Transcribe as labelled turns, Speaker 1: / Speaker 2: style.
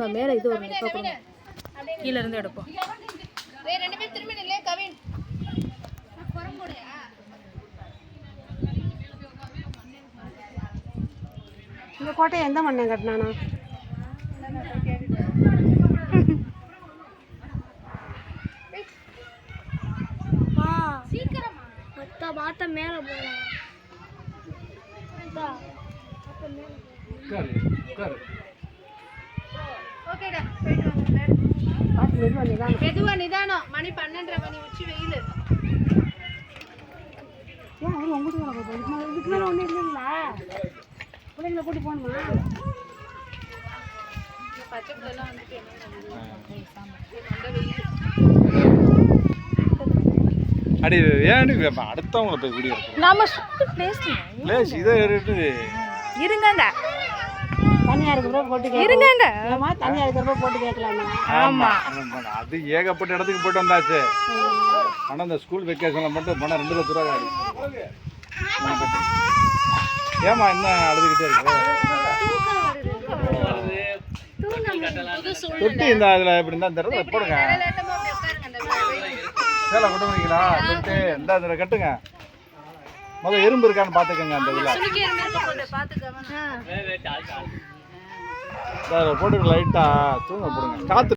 Speaker 1: அங்கே மேலே இது வரும். இப்போ கொடுங்க கீழே இருந்து எடுப்போம்.
Speaker 2: ரெண்டு பேரும் திரும்பி நில்லே கவின்.
Speaker 3: இந்த கோட்டையை எந்த மண்ணன் கட்டினானா?
Speaker 2: சீக்கிரமா. மொத்த பாத்த மேல போலாம் ஓகேடா போயிட்டு வாங்க
Speaker 3: மெதுவா நிதானம்.
Speaker 2: மணி பன்னெண்டரை மணி உச்சி வெயில்.
Speaker 3: ஏன் அவரு உங்க கூட போய் இதுக்கு மேலே இதுக்கு மேலே ஒன்றும் இல்லைங்களா? பிள்ளைங்களை கூட்டி போகணுமா?
Speaker 2: பச்சை பிள்ளைலாம் வந்துட்டு என்ன வெயில்.
Speaker 4: அடி ஏன் அடுத்தவங்கள போய் குடி இருக்கு
Speaker 1: நாம சுட்டு பேசணும்.
Speaker 4: லேஸ் இதை இருக்குது
Speaker 1: இருங்கங்க
Speaker 3: தனியாக இருக்கிறப்ப போட்டு கேட்கலாம்
Speaker 1: இருங்கங்க
Speaker 3: இல்லைம்மா தனியாக இருக்கிறப்ப போட்டு கேட்கலாமா?
Speaker 1: ஆமா.
Speaker 4: அது ஏகப்பட்ட இடத்துக்கு போயிட்டு வந்தாச்சு. ஆனால் இந்த ஸ்கூல் வெக்கேஷனில் மட்டும் பணம் ரெண்டு லட்ச ரூபா ஏமா என்ன அழுதுகிட்டே இருக்கு? தொட்டி இந்த அதில் இப்படி இருந்தால் தெரியல போடுங்க. சேலை கொட்டுவீங்களா தொட்டு இந்த அதில் கட்டுங்க. முதல்ல எறும்பு இருக்கான்னு பார்த்துக்கோங்க அந்த இதில்.
Speaker 2: சார்
Speaker 4: போட்டு லைட்டாக தூங்க போடுங்க. காற்று